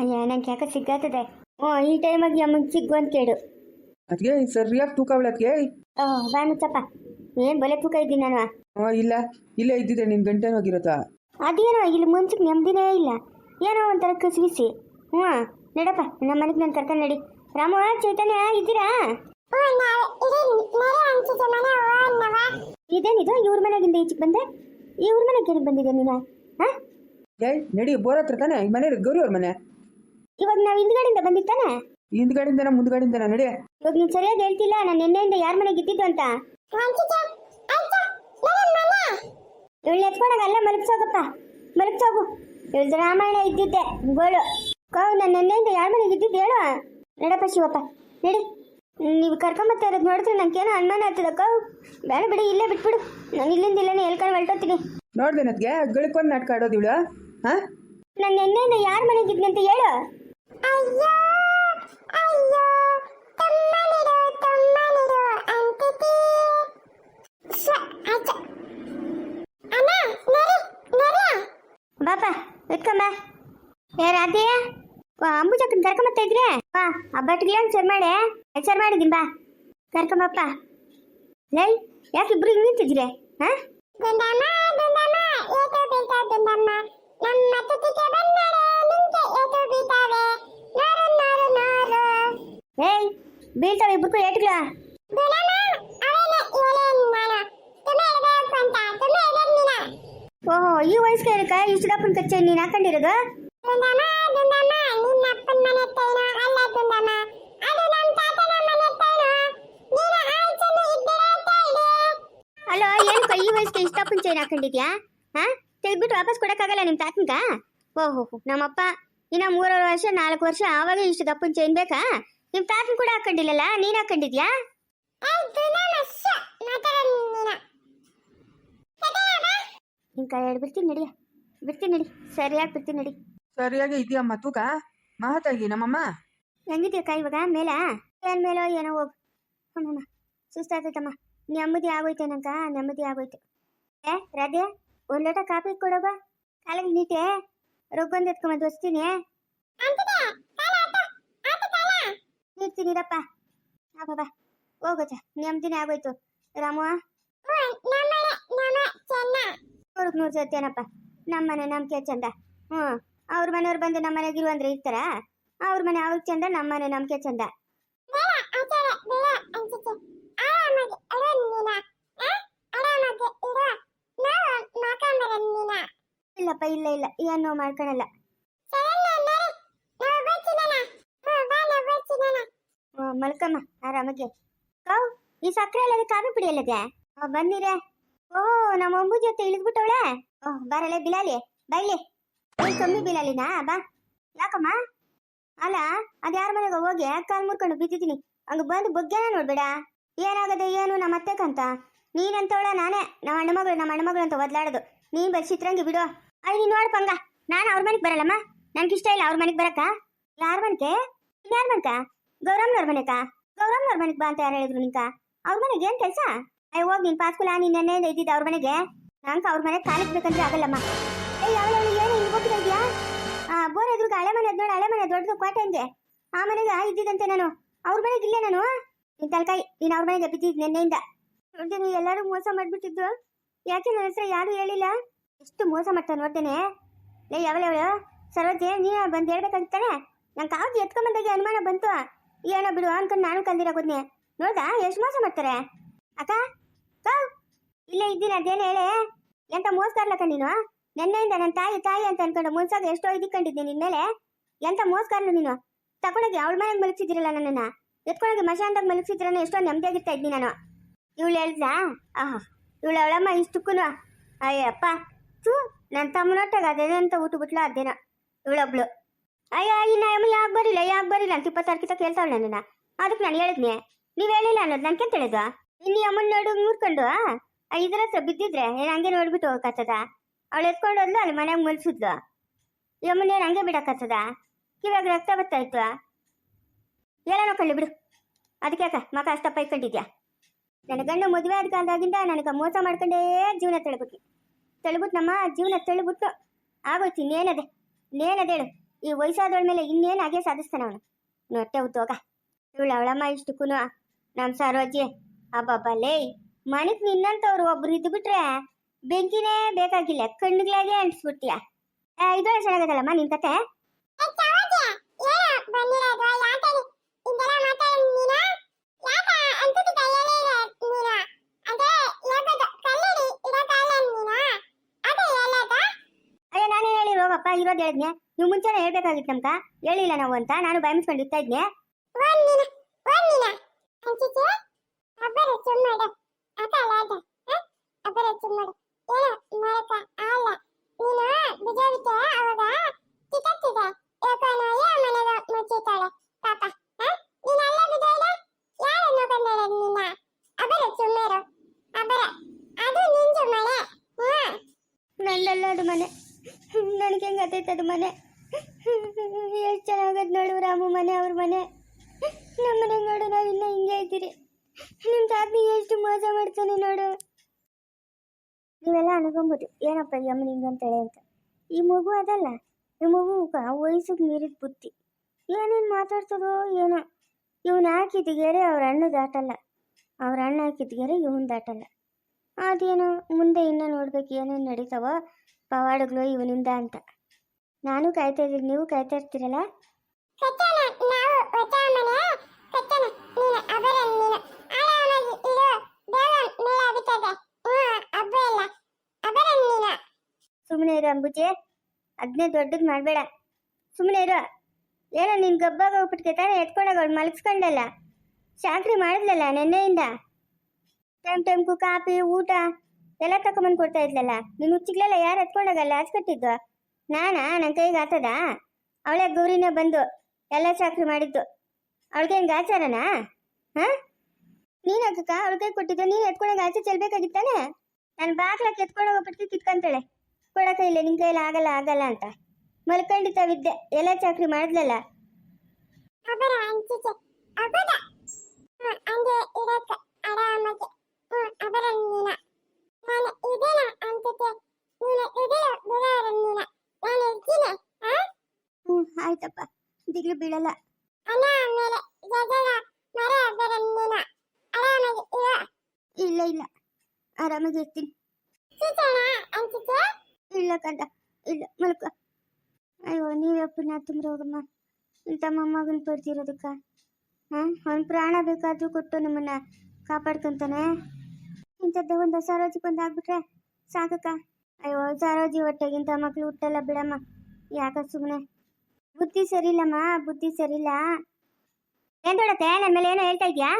ಅಯ್ಯ ನಂಗೆ ಯಾಕೆ ಸಿಗ್ಗಾತದೆ ಓ ಈ ಟೈಮಾಗಿ ಅಮ್ಮಂಗೆ ಸಿಗ್ಗು ಅಂತ ಕೇಳು. ಅದ್ಗೆ ಸರಿಯಾಗಿ ತೂಕ ಅವಳಕ್ಕೆ ಓ ಬಾ ಮುಚ್ಚಪ್ಪ. ಏನು ಬಲೆ ತೂಕ ಇದ್ದೀನಿ ನಾನು? ಓ ಇಲ್ಲ. ಇಲ್ಲೇ ಇದ್ದಿದ್ದೆ ನಿನ್ ಗಂಟೆ ಹೋಗಿರತ್ತ ಅದೇನೋ ಇಲ್ಲಿ ಮುಂಚೆಗೆ ನೆಮ್ಮದಿನೇ ಇಲ್ಲ. ಏನೋ ಒಂಥರ ಕಸಿವಿಸಿ ಹ್ಞೂ ನಡಪ್ಪ ನಮ್ಮ ಮನೆಗೆ ನಾನು ಕರ್ಕೊಂಡು ನಡಿ. ರಾಮ ಚೈತನ್ಯ ಇದ್ದೀರಾ? ಇದೇನಿದು ಇವ್ರ ಮನೆಗಿಂದ ಈಚೆಗೆ ಬಂದೆ? ಇವ್ರ ಮನೆಗೆ ಏನಕ್ಕೆ ಬಂದಿದೆ ನೀನು? ಹಾಂ? ಏಯ್ ನಡಿ ಬೋರ್ ಹತ್ರ ತಾನೆ ಈ ಮನೆ ಗೌರಿ ಅವ್ರ ಮನೆ. ಇವಾಗ ನಾವು ಹಿಂದ್ಗಡೆಯಿಂದ ಬಂದಿತ್ತಾನೆ ಹಿಂದ್ಗಡೆಯಿಂದನ ಮುಂದ್ಗಡೆಯಿಂದನ ನಡಿ? ಇವಾಗ ನೀನು ಸರಿಯಾಗಿ ಹೇಳ್ತಿಲ್ಲ ನಾನು ನಿನ್ನೆಯಿಂದ ಯಾರ ಮನೆಗೆ ಇದ್ದಿದ್ದು ಅಂತ. ಇವಳು ಎತ್ಕೊಂಡಾಗ ಅಲ್ಲೇ ಮಲಗ್ಸೋಗಪ್ಪ. ಮಲಗ್ಸೋಗು. ಇವಳ್ದು ರಾಮಾಯಣ ಇದ್ದಿದ್ದೆ ಗೋಳು. ಕೌ ನಾನು ನಿನ್ನೆಯಿಂದ ಯಾರ ಮನೆಗೆ ಇದ್ದಿದ್ದು ಹೇಳು. ನಡಪ್ಪ ಶಿವಪ್ಪ ನಡಿ. ನೀವು ಕರ್ಕೊಂಬತ್ತಾ ಇರೋದು ನೋಡಿದ್ರೆ ನನಗೇನೋ ಅನುಮಾನ ಆಗ್ತದ ಕೌ. ಬೇಡ ಬಿಡಿ ಇಲ್ಲೇ ಬಿಟ್ಬಿಡು. ನಾನು ಇಲ್ಲಿಂದ ಇಲ್ಲೇ ಎಲ್ಕೊಂಡು ಹೊರಟೋತೀನಿ ನೋಡ್ದೆ ನದ್ಗೆ ಗಿಳ್ಕೊಂಡು ನಾಟಕ ಆಡೋದು ಇವಳು ಹಾಂ? ನಾನು ನಿನ್ನೆಯಿಂದ ಯಾರ ಮನೆಗೆ ಇದ್ನಿ ಅಂತ ಹೇಳು. ಅಯ್ಯೋ ಅಯ್ಯೋ ತಮ್ಮನಿರು ತಮ್ಮನಿರು ಅಂತಿತಿ ಬಾಪ ಇಟ್ಕೊಂಬ ಏ ರಾಧೆ ಅಂಬುಜಕ್ಕನ್ ಕರ್ಕೊಂಬತ್ತಾ ಇದ್ರೆ ಬಾ ಆ ಬಟ್ಟಿಗೆ ಸರ್ ಮಾಡಿ ಸರ್ ಮಾಡಿದ್ದೀನಿ ಬಾ ಕರ್ಕೊಂಬಪ್ಪ ಲೈ ಯಾಕೆ ಇಬ್ರು ಹಿಂಗೆ ನಿಂತಿದ್ರಿ ಹಾ ದುಂದಮ್ಮ ದುಂದಮ್ಮ ಏಟು ಬೀಳ್ತಾ ದುಂದಮ್ಮ ನಮ್ಮ ಏಯ್ ಬೀಳ್ತಾವೆ ಇಬ್ರು ಏಟ್ಗಳ ಓಹೋ ಈ ವಯಸ್ಸಿಗೆ ಇರಕ ಇಷ್ಟು ದಪ್ಪನ ಕಚ್ಚೆ ನೀನು ಹಾಕೊಂಡಿರೋದು ಅಲೋ ಏನಕ್ಕ ಈ ವಯಸ್ಸಿಗೆ ಇಷ್ಟು ದಪ್ಪನ ಚೈನ್ ಹಾಕೊಂಡಿದ್ಯಾ ಹಾ ತೆಗೆದ್ಬಿಟ್ಟು ವಾಪಸ್ ಕೊಡಕ್ಕಾಗಲ್ಲ ನಿಮ್ಮ ತಾತನ್ಕ ಓಹೋ ನಮ್ಮಪ್ಪ ಇನ್ನ ಮೂರುವರೆ ವರ್ಷ ನಾಲ್ಕು ವರ್ಷ ಆವಾಗ ಇಷ್ಟು ದಪ್ಪನ ಚೈನ್ ಬೇಕಾ? ನಿಮ್ಮ ತಾತನ್ ಕೂಡ ಹಾಕೊಂಡಿಲ್ಲಲ್ಲ? ನೀನ್ ಹಾಕೊಂಡಿದ್ಯಾ? ನಿನ್ ಕೈ ಎರಡು ಬಿಡ್ತೀನಿ ನಡಿಯ ಬಿಡ್ತೀನಿ ನಡಿ. ಸರಿಯಾಗಿ ಬಿಡ್ತೀನಿ ನಡಿ. ಸರಿಯಾಗಿ ಇದೆಯಮ್ಮ ತೂಕ? ಮಹತಾಗಿ ನಮ್ಮಮ್ಮ. ಹೆಂಗಿದ್ಯಕ್ಕ ಇವಾಗ? ಮೇಲ? ಏನ್ ಮೇಲೋ ಏನೋ ಹೋಗು ಅಮ್ಮಮ್ಮ ಸುಸ್ತಾಗ್ತೈತಮ್ಮ ನೆಮ್ಮದಿ ಆಗೋಯ್ತು ನಂಕ ನೆಮ್ಮದಿ ಆಗೋಯ್ತು. ಏ ರಾಧೆ ಒಂದ್ ಲೋಟ ಕಾಫಿ ಕೊಡೋಗ ಕಾಲಿಗೆ ನೀಟೆ. ರೊಗ್ಗೊಂದು ಎತ್ಕೊಂಬಂದು ವಸ್ತೀನಿ ನೀಡ್ತೀನಿರಪ್ಪ ಬಾಬಾ ಹೋಗೋಚ ನೆಮ್ಮದಿನೇ ಆಗೋಯ್ತು. ರಾಮು ಅವ್ರಿಗೆ ನೂರು ಸತ್ಯನಪ್ಪ ನಮ್ಮನೆ ನಮ್ಗೆ ಚಂದ. ಹ್ಞೂ. ಅವ್ರ ಮನೆಯವ್ರು ಬಂದು ನಮ್ಮ ಮನೆಗೆ ಇರು ಅಂದ್ರೆ ಇರ್ತಾರ? ಅವ್ರ ಮನೆ ಅವ್ರಿಗೆ ಚಂದ, ನಮ್ಮ ಮನೆ ನಮ್ಗೆ ಚಂದ. ಇಲ್ಲಪ್ಪ, ಇಲ್ಲ ಇಲ್ಲ. ಏನೋ ಮಾಡ್ಕೊಳಲ್ಲ. ಮಲ್ಕಮ್ಮ ಆರಾಮಾಗೆ ಕಾವ್ ಈ ಸಕ್ಕರೆ ಅಲ್ಲದೆ ಕಾಫಿ ಪುಡಿ ಅಲ್ಲದೆ ಬಂದಿರೆ ಓ, ನಮ್ಮ ಅಂಬು ಜೊತೆ ಇಳಿದ್ಬಿಟ್ಟವಳೆ? ಓ ಬರಲೆ ಬಿಲಾಲಿ ಬೈಲಿ. ಕಮ್ಮಿ ಬಿಲಾಲಿನಾ ಬಾ. ಯಾಕಮ್ಮ? ಅಲ್ಲ ಅದ್ಯಾರ ಮನೆಗೆ ಹೋಗಿ ಕಾಲ್ ಮುರ್ಕೊಂಡು ಬಿದ್ದಿದ್ದೀನಿ. ಹಂಗ ಬಂದು ಬಗ್ಗೆನ ನೋಡ್ಬೇಡ. ಏನಾಗದೆ ಏನು ನಮ್ಮ ಅತ್ತೆಕಂತ? ನೀನಂತವಳ ನಾನೇ. ನಮ್ಮ ಅಣ್ಣಮಗಳು ನಮ್ಮ ಅಣ್ಣ ಮಗಳು ಅಂತ ಒದ್ಲಾಡೋದು. ನೀನ್ ಬರೀ ಚಿತ್ರಂಗಿ ಬಿಡು. ಅಯ್ಯ, ನೀನ್ ನೋಡ್ಪಂಗ ನಾನು ಅವ್ರ ಮನೆಗೆ ಬರಲ್ಲಮ್ಮ? ನನ್ಗಿಷ್ಟ ಇಲ್ಲ ಅವ್ರ ಮನೆಗೆ ಬರಕ್ಕ. ಯಾರ ಮನೆಗೆ? ಯಾರ ಮನೆಕ ಗೌರಮ್ಮನವ್ರ ಮನೆಕ ಗೌರವ್ ಮನೆಗೆ ಬಾ ಅಂತ ಯಾರು ಹೇಳಿದ್ರು ನಿಂಕ ಅವ್ರ ಮನೆಗೆ ಏನ್ ಕೆಲಸ? ಅಯ್ಯ ಹೋಗಿ ನಿನ್ ಪಾಸ್ಕುಲ ನಿನ್ನೆ ಇದ್ದಿದ್ದ ಅವ್ರ ಮನೆಗೆ? ನಂಗೆ ಅವ್ರ ಮನೆಗೆ ಕಾಲಿಗೆ ಬೇಕಂದ್ರೆ ಆಗಲ್ಲಮ್ಮ. ಏಯ್ ಅವಳು ಏನು ಹಿಂಗ್ ಹೋಗ್ತಾ ಆ, ಬೋರ್ ಎದುರುಗ ಹಳೆ ಮನೆ ನೋಡಿ, ಹಳೆ ಮನೆ ದೊಡ್ಡದು ಕೋಟೆ ಹಂಗೆ ಆ ಮನೆಗೆ ಇದ್ದಿದ್ದಂತೆ ನಾನು. ಅವ್ರ ಮನೆಗೆ ಇಲ್ಲೇ ನಾನು. ನಿನ್ ತಲಕಾಯಿ, ನೀನ್ ಅವ್ರ ಮನೆಗೆ ಬಿದ್ದಿದ್ ನಿನ್ನೆಯಿಂದ. ನೋಡ್ತೇನೆ ಎಲ್ಲರೂ ಮೋಸ ಮಾಡ್ಬಿಟ್ಟಿದ್ದು. ಯಾಕೆ ನನ್ನ ಹೆಸರು ಯಾರು ಹೇಳಿಲ್ಲ? ಎಷ್ಟು ಮೋಸ ಮಾಡ್ತಾನೆ ನೋಡ್ತೇನೆ ಲೇ, ಯಾವಳು ಸರೋಜೆ ನೀ ಬಂದು ಹೇಳ್ಬೇಕಾಗಿತ್ತಾನೆ ನಂಗೆ ಕಾವ್ದು ಎತ್ಕೊಂಬಂದಾಗೆ ಅನುಮಾನ ಬಂತು. ಏನೋ ಬಿಡು ಅನ್ಕೊಂಡು ನಾನು ಕಲ್ದಿರಾಗೋದ್ನೆ ನೋಡ್ದಾ, ಎಷ್ಟು ಮೋಸ ಮಾಡ್ತಾರೆ? ಅಕ್ಕ ಕೌ ಇಲ್ಲೇ ಇದ್ದೀನಿ, ಅದೇನು ಹೇಳೆ? ಎಂತ ಮೋಸ್ಕಾರ್ಲಕ್ಕ ನೀನು? ನಿನ್ನೆಯಿಂದ ನನ್ನ ತಾಯಿ ತಾಯಿ ಅಂತ ಅನ್ಕೊಂಡು ಮುನ್ಸಾಗ ಎಷ್ಟೋ ಇದ್ಕೊಂಡಿದ್ದೆ ನಿನ್ನ ಮೇಲೆ. ಎಂತ ಮೋಸ್ಕಾರ್ಲು ನೀನು? ತಕೊಂಡೋಗಿ ಅವಳ ಮನೆಗೆ ಮಲಗಿಸಿದಿರಲ್ಲ ನನ್ನನ್ನ. ಎತ್ಕೊಂಡೋಗಿ ಮಶಾಂತಾಗ ಮಲಗಿಸಿದ್ರನ್ನ ಎಷ್ಟೋ ನೆಮ್ಮದಿಯಾಗಿರ್ತಾ ಇದ್ದೀನಿ ನಾನು. ಇವಳು ಹೇಳ್ದ? ಆಹಾ, ಇವಳು ಅವಳಮ್ಮ ಇಷ್ಟಕ್ಕೂ ಅಯ್ಯಪ್ಪ ಚೂ ನನ್ನ ತಮ್ಮನೊಟ್ಟಾಗ ಅದೇನೇ ಅಂತ ಊಟ ಬಿಟ್ಲ ಅದೇನ. ಇವಳೊಬ್ಳು. ಅಯ್ಯ ಇನ್ನ ಅಮ್ಮ ಯಾಕೆ ಬರಿಲ್ಲ ಯಾಕೆ ಬರಿಲ್ಲ ಅಂತ ಇಪ್ಪತ್ತಾರು ಕಿತ ಕೇಳ್ತಾವಳು ನನ್ನನ್ನ. ಅದಕ್ಕೆ ನಾನು ಹೇಳಿದ್ನೆ, ನೀವು ಹೇಳಿಲ್ಲ ಅನ್ನೋದು ನನ್ಗೆ ಅಂತ ಹೇಳಿದ್ವ? ಇನ್ನು ಅಮ್ಮನ ನೋಡು, ಮೂರ್ಕೊಂಡು ಇದರ ಹತ್ರ ಬಿದ್ದಿದ್ರೆ ಏನು ಹಂಗೆ ನೋಡ್ಬಿಟ್ಟು ಹೋಗಕ್ಕತ್ತದ ಅವಳು ಎತ್ಕೊಂಡು ಹೋದ್ಲು, ಅಲ್ಲಿ ಮನೆಯಾಗ ಮಲ್ಸಿದ್ಲು. ಯಮ್ಮನೇನು ಹಂಗೆ ಬಿಡಕ್ಕತ್ತದ ಕಿವಾಗ ರಕ್ತ ಬರ್ತಾ ಇತ್ತು ಎಲ್ಲ ಕಳ್ಳಿ ಬಿಡು. ಅದಕ್ಕೆ ಮಕ ಅಷ್ಟಪ್ಪ ಇಟ್ಕೊಂಡಿದ್ಯಾ ನನ್ನ ಗಂಡ ಮದುವೆ ಆದ ಕಾಲದಾಗಿಂದ ನನಗೆ ಮೋಸ ಮಾಡ್ಕೊಂಡೇ ಜೀವನ ತೆಳಬಿಟ್ಟು ತೆಳಬಿಟ್ಟು ನಮ್ಮ ಜೀವನ ತೆಳಬಿಟ್ಟು ಆಗೋಯ್ತು, ಇನ್ನೇನದೆ? ಇನ್ನೇನದೇಳು ಈ ವಯಸ್ಸಾದವಳ ಮೇಲೆ ಇನ್ನೇನು ಹಾಗೆ ಸಾಧಿಸ್ತಾನೆ ಅವನು. ನೊಟ್ಟೆ ಉತ್ತೋಗ ಇವಳು ಅವಳಮ್ಮ ಇಷ್ಟಕ್ಕೂ ನಮ್ಮ ಸರೋಜಿ. ಅಬ್ಬಬ್ಬ, ಲೇ ಮನೆಗ್ ನಿನ್ನಂತವ್ರು ಒಬ್ರು ಇದ್ದು ಬಿಟ್ರೆ ಬೆಂಕಿನೇ ಬೇಕಾಗಿಲ್ಲ. ಕಣ್ಣುಗಳಾಗೆ ಅಂಟಿಸ್ಬಿಡ್ತೀಯ? ಇದೊಳ ಚೆನ್ನಾಗದಲ್ಲಮ್ಮ ನಿನ್ ಕತೆ? ನಾನೇ ಹೋಗಪ್ಪ ಇರೋದು ಹೇಳಿದ್ನೆ, ನೀವು ಮುಂಚೆನೆ ಹೇಳ್ಬೇಕಾಗಿತ್ತು ನಮ್ಕ ಹೇಳಿಲ್ಲ ನಾವು ಅಂತ ನಾನು ಬಾಯ್ ಮುಚ್ಕೊಂಡು ಇರ್ತಾ ಇದ್ನೆ. ನಲ್ಲಲ್ಲ ಅದು ಮನೆ. ಎಷ್ಟು ಚೆನ್ನಾಗದ್ ನೋಡು ರಾಮು ಮನೆ, ಅವ್ರ ಮನೆ. ನಮ್ಮ ಮನೆ ನೋಡು ನಾವು ಇನ್ನೂ ಹಿಂಗೆ ಇದ್ದೀರಿ. ನಿಮ್ಮ ತಾತನಿ ಎಷ್ಟು ಮೋಸ ಮಾಡ್ತಾನೆ ನೋಡು. ನೀವೆಲ್ಲ ಅನ್ಕೊಂಬೋದು, ಏನಪ್ಪ ಯಮ್ಮನ ಹಿಂಗಂತಾಳೆ ಅಂತ. ಈ ಮಗು ಅದಲ್ಲ, ಈ ಮಗು ವಯಸ್ಸಿಗೆ ಮೀರಿದ ಬುತ್ತಿ ಏನೇನು ಮಾತಾಡ್ತದೋ ಏನೋ. ಇವನು ಹಾಕಿದ ಗೆರೆ ಅವ್ರ ಅಣ್ಣ ದಾಟಲ್ಲ. ಅವ್ರ ಅಣ್ಣ ಹಾಕಿದ ಗೆರೆ ಇವನ್ ದಾಟಲ್ಲ. ಅದೇನೋ ಮುಂದೆ ಇನ್ನೂ ನೋಡ್ಬೇಕು ಏನೇನು ನಡೀತಾವ ಪವಾಡಗಳು ಇವನಿಂದ ಅಂತ. ನಾನು ಕಾಯ್ತಾ ಇದ್ದೀನಿ. ನೀವು ಕಾಯ್ತಾ ಇರ್ತೀರಲ್ಲ? ಸುಮ್ಮನೆ ಇರು. ಅಂಬುಜಿ. ಅದನ್ನೇ ದೊಡ್ಡದು ಮಾಡಬೇಡ. ಸುಮ್ಮನೆ ಇರು. ಏನೋ ನಿನ್ ಗಬ್ಬಾಗ ಹೋಗ್ಬಿಟ್ಕೆ ತಾನೇ ಎತ್ಕೊಂಡಾಗ ಮಲಗಿಸ್ಕೊಂಡಲ್ಲ ಚಾಕ್ರಿ ಮಾಡಿದ್ಲಲ್ಲ ನೆನ್ನೆಯಿಂದ? ಟೈಮ್ ಟೈಮ್ಗೂ ಕಾಫಿ ಊಟ ಎಲ್ಲ ತಕೊಂಬಂದು ಕೊಡ್ತಾ ಇದ್ಲಲ್ಲ? ನೀನು ಹುಚ್ಚಿಗ್ಲೆಲ್ಲ ಯಾರು ಎತ್ಕೊಂಡಾಗಲ್ಲ ಹಚ್ಕಟ್ಟಿದ್ದು ನಾನಾ? ನನ್ನ ಕೈಗೆ ಆತದ? ಅವಳೆ ಗೌರಿನ ಬಂದು ಎಲ್ಲ ಚಾಕ್ರಿ ಮಾಡಿದ್ದು. ಅವಳಿಗೆ ಹೆಂಗೆ ಆಚಾರನಾ? ಹಾ? ನೀನ್ ಅದಕ್ಕ? ಅವಳ ಕೈ ಕೊಟ್ಟಿದ್ದು? ನೀನು ಎತ್ಕೊಂಡಾಗ ಆಚೆ ಚೆಲ್ಬೇಕಾಗಿತ್ತಾನೆ? ನಾನು ಬಾಗ್ಲಕ್ಕೆ ಎತ್ಕೊಂಡು ಹೋಗ್ಬಿಟ್ಟು ಕಿತ್ಕೊಂತಾಳೆ. ಕೊಡಕ ಇಲ್ಲ, ನಿನ್ ಕೈಲಿ ಆಗಲ್ಲ ಆಗಲ್ಲ ಅಂತ. ಮಲ್ಕೊಂಡಿದ್ದಾವಿದ್ದೆ ಎಲ್ಲ ಚಾಕ್ರಿ ಮಾಡಿದ್ಲಲ್ಲ? ಆರಾಮಾಗಿ. ಹ್ಮ್ ಅವರ ನೀನ ನಾನು ಇದೇನ ಅಂತಿದ್ದೆ ನೀನು ಇದಿಲ್ಲ ಬಿಡಾರ ನೀನ ನಾನು ಇರ್ತೀನಿ ಆ ಹ್ಞೂ ಆಯ್ತಪ್ಪ. ದಿಗ್ಲು ಬೀಳಲ್ಲ. ಇಲ್ಲ ಇಲ್ಲ. ಆರಾಮಾಗಿ ಇರ್ತೀನಿ. ಇಲ್ಲ ಕಂದ ಇಲ್ಲ ಮಲ್ಕ. ಅಯ್ಯೋ ನೀವೇ ಪುಣ್ಯ ತುಂಬ ಹೋಗಮ್ಮ. ಇಂಥ ಮೊಮ್ಮಗನ ಪಡ್ತಿರೋದಕ್ಕ. ಹಾಂ ಅವ್ನ ಪ್ರಾಣ ಬೇಕಾದರೂ ಕೊಟ್ಟು ನಮ್ಮನ್ನ ಕಾಪಾಡ್ಕೊಂತಾನೆ. ಇಂಥದ್ದೇ ಒಂದು ಸಾರೋಜಿ ಬಂದು ಆಗ್ಬಿಟ್ರೆ ಸಾಕಕ್ಕ. ಅಯ್ಯೋ ಸಾರೋಜಿ ಹೊಟ್ಟೆಗಿಂತ ಮಕ್ಳು ಹುಟ್ಟಲ್ಲ ಬಿಡಮ್ಮ. ಯಾಕ ಸುಮ್ಮನೆ ಬುದ್ಧಿ ಸರಿಯಿಲ್ಲಮ್ಮ, ಬುದ್ಧಿ ಸರಿಯಿಲ್ಲ. ಏನ್ ದೊಡತ್ತೆ ನನ್ನ ಮೇಲೆ ಏನೋ ಹೇಳ್ತಾ ಇದ್ಯಾ?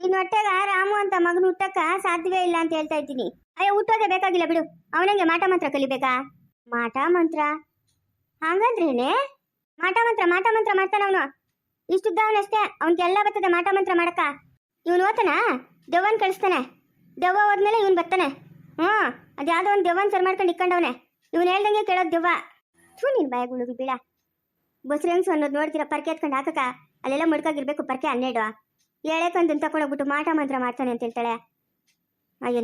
ನಿನ್ನ ಹೊಟ್ಟೆಗ ರಾಮು ಅಂತ ಮಗನ ಹುಟ್ಟಕ್ಕ ಸಾಧ್ಯವೇ ಇಲ್ಲ ಅಂತ ಹೇಳ್ತಾ ಇದ್ದೀನಿ. ಅಯ್ಯೋ, ಹುಟ್ಟೋದೇ ಬೇಕಾಗಿಲ್ಲ ಬಿಡು. ಅವನಿಗೆ ಮಾಟ ಮಂತ್ರ ಕಲಿಬೇಕಾ? ಮಾಟ ಮಂತ್ರ? ಹಾಗಂದ್ರೇನೆ? ಮಾಟ ಮಂತ್ರ ಮಾಟ ಮಂತ್ರ ಮಾಡ್ತಾನ ಅವನು. ಇಷ್ಟುದ್ದ ಅವನಷ್ಟೇ ಅವನಿಗೆಲ್ಲ ಬರ್ತದೆ ಮಾಟ ಮಂತ್ರ ಮಾಡಕ್ಕ. ಇವನು ಓದ್ತಾನ? ದೆವ್ವನ್ ಕಳಿಸ್ತಾನೆ. ದೆವ್ವ ಹೋದ್ಮೇಲೆ ಇವನು ಬರ್ತಾನೆ. ಹ್ಞೂ ಅದ್ಯಾವುದೋ ಒಂದು ದೆವ್ವನ್ ಸರ್ ಮಾಡ್ಕೊಂಡು ಇಕ್ಕೊಂಡವನೆ. ಇವನು ಹೇಳ್ದಂಗೆ ಕೇಳೋದು ದೆವ್ವ. ಥೂ, ನಿನ್ ಬಾಯಗುಳುಗಿ ಬೀಳ ಬಸ್ರು ಹೆಂಗ್ಸು ಅನ್ನೋದು ನೋಡ್ತೀರಾ? ಪರ್ಕೆ ಎತ್ಕೊಂಡು ಹಾಕಕ್ಕ. ಅಲ್ಲೆಲ್ಲ ಮುಡ್ಕಾಗಿರ್ಬೇಕು ಪರ್ಕೆ ಹನ್ನೆರಡು. ಎಳೆಕೊಂದು ತಗೊಂಡೋಗ್ಬಿಟ್ಟು ಮಾಟ ಮಂತ್ರ ಮಾಡ್ತಾನೆ ಅಂತ ಹೇಳ್ತಾಳೆ. ಅಯ್ಯೋ,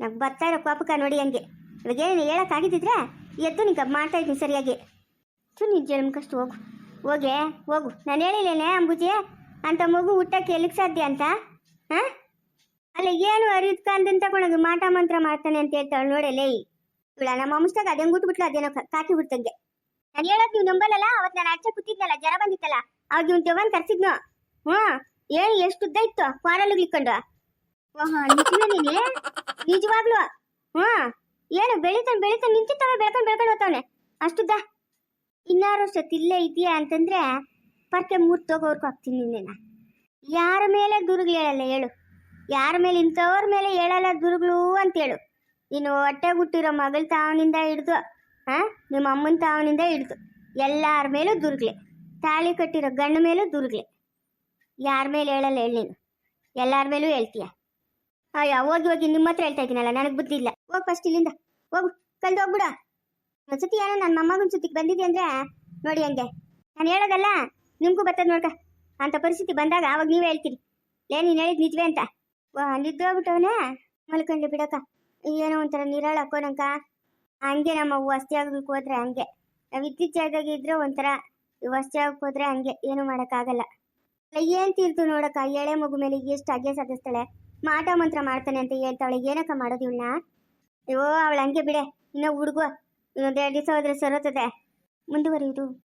ನಂಗೆ ಬರ್ತಾ ಇರೋ ಕೋಪಕ್ಕ ನೋಡಿ ಹಂಗೆ. ಇವಾಗ ಏನು ಹೇಳೋಕ್ಕಾಗಿದ್ದಿದ್ರೆ ಎದ್ದು ನಿಂಗೆ ಮಾಡ್ತಾ ಇದ್ದೀನಿ ಸರಿಯಾಗಿ. ಚು ನಿಜ ಕಷ್ಟ, ಹೋಗು. ಹೋಗೆ, ಹೋಗು. ನಾನು ಹೇಳಿಲ್ಲೇನೆ ಅಂಬುಜಿ? ಅಂತ ಮಗು ಊಟಕ್ಕೆ ಎಲ್ಲಿಗೆ ಸಾಧ್ಯ ಅಂತ? ಹಾಂ? ಅಲ್ಲ ಏನು ಅರಿದ್ಕಂದನ್ ತಗೊಂಡೋಗಿ ಮಾಟ ಮಂತ್ರ ಮಾಡ್ತಾನೆ ಅಂತ ಹೇಳ್ತಾಳೆ ನೋಡಿ ಲೇ ಇವಳ ನಮ್ಮ ಅಂಶದಾಗ ಅದೇ ಗುಟ್ಬಿಟ್ಲು ಅದೇನೋ ಕಾಕಿ ಬಿಡ್ತಂಗೆ ನಾನು ಹೇಳೋದು ನೀವು ನಂಬಲ್ಲಲ್ಲ? ಅವತ್ತು ನಾನು ಆಚೆ ಕೂತಿದ್ನಲ್ಲ, ಜ್ವರ ಬಂದಿತ್ತಲ್ಲ, ಅವಾಗ ಇವ್ನು ದೆವ್ವನ್ ಕರ್ಸಿದ್ನು. ಹ್ಞೂ ಹೇಳಿ ಎಷ್ಟು ಉದ್ದ ಇತ್ತು? ಕ್ವಾರಲ್ಲಿಗ್ಲಿಕ್ಕೊಂಡು ಓಹೋ ನಿಜವೇ ನೀನೆ? ನಿಜವಾಗ್ಲು? ಹ್ಞೂ ಏನು, ಬೆಳಿತಾನೆ ಬೆಳಿತಾನೆ ನಿಂತಿತ್ತವ ಬೆಳ್ಕೊಂಡು ಬೆಳ್ಕೊಂಡು ಹೋಗ್ತಾವನೆ. ಅಷ್ಟುದ್ದ ಇನ್ನಾರು ಸತ್ ಇಲ್ಲೇ ಇದೆಯಾ ಅಂತಂದ್ರೆ, ಪರ್ಕೆ ಮುರ್ತೋಗೋರ್ಕು ಹಾಕ್ತೀನಿ ನಿನ್ನ ಯಾರ ಮೇಲೆ ದುರುಗ್ ಹೇಳಲ್ಲ ಹೇಳು. ಯಾರ ಮೇಲೆ, ಇಂಥವ್ರ ಮೇಲೆ ಹೇಳಲ್ಲ ದುರುಗ್ಳು ಅಂತ ಹೇಳು. ನೀನು ಹೊಟ್ಟೆ ಹುಟ್ಟಿರೋ ಮಗಳ ತಾವನಿಂದ ಹಿಡ್ದು ಹಾಂ ನಿಮ್ಮ ಅಮ್ಮನ ತಾವನಿಂದ ಹಿಡಿದು ಎಲ್ಲಾರ ಮೇಲೂ ದುರ್ಗ್ಲೆ. ತಾಳಿ ಕಟ್ಟಿರೋ ಗಂಡ ಮೇಲೂ ದುರ್ಗ್ಲೆ. ಯಾರ ಮೇಲೆ ಹೇಳಲ್ಲ ಹೇಳಿ ನೀನು. ಎಲ್ಲಾರ ಮೇಲೂ ಹೇಳ್ತೀಯ. ಅಯ್ಯೋ, ಹೋಗಿ ಹೋಗಿ ನಿಮ್ಮ ಹತ್ರ ಹೇಳ್ತಾ ಇದ್ದೀನಲ್ಲ, ನನಗೆ ಬುದ್ಧಿ ಇಲ್ಲ. ಹೋಗ್ ಫಸ್ಟ್ ಇಲ್ಲಿಂದ. ಹೋಗು ಕಲ್ದು ಹೋಗ್ಬಿಡ. ಒಂದ್ಸತಿ ಏನೋ ನನ್ನ ಮೊಮ್ಮಗನ ಸುತ್ತಿಗೆ ಬಂದಿದ್ದೆ ಅಂದ್ರೆ, ನೋಡಿ ಹಂಗೆ. ನಾನು ಹೇಳೋದಲ್ಲ, ನಿಮ್ಗೂ ಬರ್ತದೆ ನೋಡ್ಕ. ಅಂತ ಪರಿಸ್ಥಿತಿ ಬಂದಾಗ ಅವಾಗ ನೀವೇ ಹೇಳ್ತೀರಿ. ಲೇ, ನೀನು ಹೇಳಿದ್ ನಿಜವೇ ಅಂತ. ವಾ ನಿದ್ದೋಗ್ಬಿಟ್ಟವನೇ ಮಲ್ಕೊಂಡು ಬಿಡಕ್ಕ. ಏನೋ ಒಂಥರ ನಿರಾಳ ಹಾಕೋಣಂಕ ಹಂಗೆ ನಮ್ಮ ಅವ್ವ ಆಗಲಿಕ್ಕೆ ಹೋದ್ರೆ ಹಂಗೆ. ನಾವು ಜಾಗದಾಗ ಇದ್ರೆ ಒಂಥರ ಆಗಕ್ಕೆ ಹೋದ್ರೆ ಹಂಗೆ, ಏನು ಮಾಡೋಕ್ಕಾಗಲ್ಲ. ಏನ್ ತೀರ್ತು ನೋಡಕ್ಕ? ಎಳೆ ಮಗು ಮೇಲೆ ಎಷ್ಟು ಅಗ್ಗೆ ಸಾಧಿಸ್ತಾಳೆ? ಮಾಟ ಮಂತ್ರ ಮಾಡ್ತಾನೆ ಅಂತ ಹೇಳ್ತಾಳೆ ಏನಕ್ಕ ಮಾಡೋದು ಇವಳನ್ನ? ಅಯ್ಯೋ, ಅವಳು ಹಂಗೆ ಬಿಡೆ. ಇನ್ನ ಹುಡುಗ ಇನ್ನೊಂದು ಎರಡು ದಿವಸ ಹೋದ್ರೆ ಸರೋತದೆ. ಮುಂದುವರಿಯುವುದು